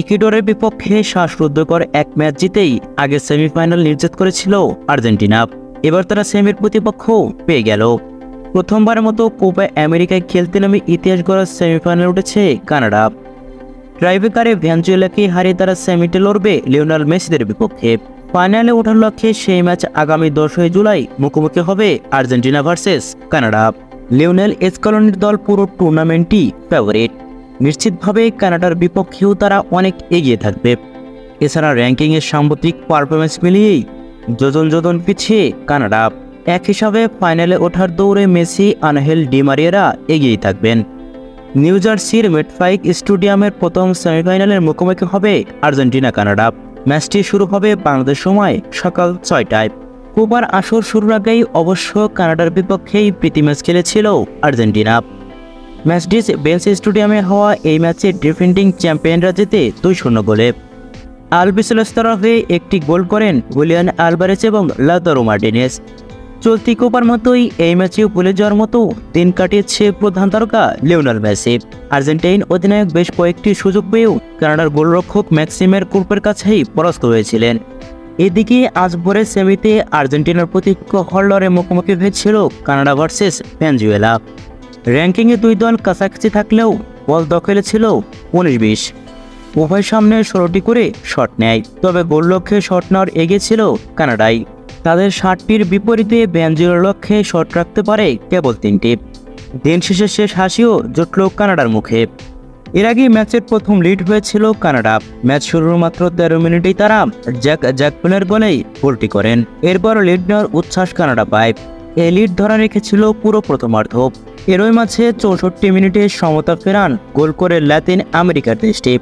ইকুয়েডরের বিপক্ষে শ্বাসরুদ্ধকর এক ম্যাচ জিতেই আগে সেমিফাইনাল নির্যাত করেছিল আর্জেন্টিনা। এবার তারা সেমির প্রতিপক্ষ পেয়ে গেল। প্রথমবারের মতো কোপা আমেরিকায় খেলতে নামে ইতিহাস গড়ার সেমিফাইনাল উঠেছে কানাডা। ড্রাইভেকারে ভ্যানজুয়েলাকে হারিয়ে তারা সেমিতে লড়বে লিওনাল মেসিদের বিপক্ষে। ফাইনালে ওঠার লক্ষ্যে সেই ম্যাচ আগামী দশই জুলাই মুখোমুখি হবে আর্জেন্টিনা ভার্সেস কানাডা। লিওনেল এসকলনির দল পুরো টুর্নামেন্টই ফেভারিট নিশ্চিতভাবে কানাডার বিপক্ষেও তারা অনেক এগিয়ে থাকবে। এছাড়া র্যাঙ্কিংয়ের সাম্প্রতিক পারফরমেন্স মিলিয়েই যোজন যোজন পিছিয়ে কানাডা। এক হিসাবে ফাইনালে ওঠার দৌড়ে মেসি, আনহেল ডিমারিয়েরা এগিয়েই থাকবেন। নিউ জার্সির মেটফাইক স্টেডিয়ামের প্রথম সেমিফাইনালের মুখোমুখি হবে আর্জেন্টিনা কানাডা। ম্যাচটি শুরু হবে বাংলাদেশ সময় সকাল ছয়টায়। কোপার আসর শুরুর আগেই অবশ্য কানাডার বিপক্ষেই প্রীতি ম্যাচ খেলেছিল আর্জেন্টিনা। ম্যাচটি বেলস স্টেডিয়ামে হওয়া এই ম্যাচে ডিফেন্ডিং চ্যাম্পিয়নরা জিতে দুই শূন্য গোলে। আলবিসেলস্তরা হয়ে একটি গোল করেন উইলিয়ান আলবারেস এবং লাতারো মার্টিনেস। চলতি কোপার মতোই এই ম্যাচেও ভুলে যাওয়ার মতো দিন কাটিয়েছে প্রধান তারকা লিওনাল মেসি। আর্জেন্টাইন অধিনায়ক বেশ কয়েকটি সুযোগ পেয়েও কানাডার গোলরক্ষক ম্যাক্সিমের কুর্পের কাছেই পরাস্ত হয়েছিলেন। এদিকে আজ ভোরে সেমিতে আর্জেন্টিনার প্রতিপক্ষ হল্ডরে মুখোমুখি হয়েছিল কানাডা ভার্সেস ভেনজুয়েলা। র্যাঙ্কিংয়ে দুই দল কাছাকাছি থাকলেও বল দখলে ছিল উনিশ বিশ। উভয় সামনে ষোলোটি করে শট নেয়, তবে গোল লক্ষ্যে শট নেওয়ার এগিয়ে ছিল কানাডাই। তাদের ষাটটির বিপরীতে ব্যাঞ্জুয়ের লক্ষ্যে শট রাখতে পারে কেবল তিনটি। দিন শেষে শেষ হাসিও জুটল কানাডার মুখে। এর আগে ম্যাচের প্রথম লিড হয়েছিল কানাডা। ম্যাচ শুরুর মাত্র তেরো মিনিটেই তারা জ্যাক জ্যাকপেনের গোলেই গোলটি করেন। এরপর লিড নেওয়ার উচ্ছ্বাস কানাডা পায়। এই লিড ধরা রেখেছিল পুরো প্রথমার্ধ। এরই মাঝে চৌষট্টি মিনিটে সমতা ফেরান গোল করে ল্যাতিন আমেরিকার দেশটি।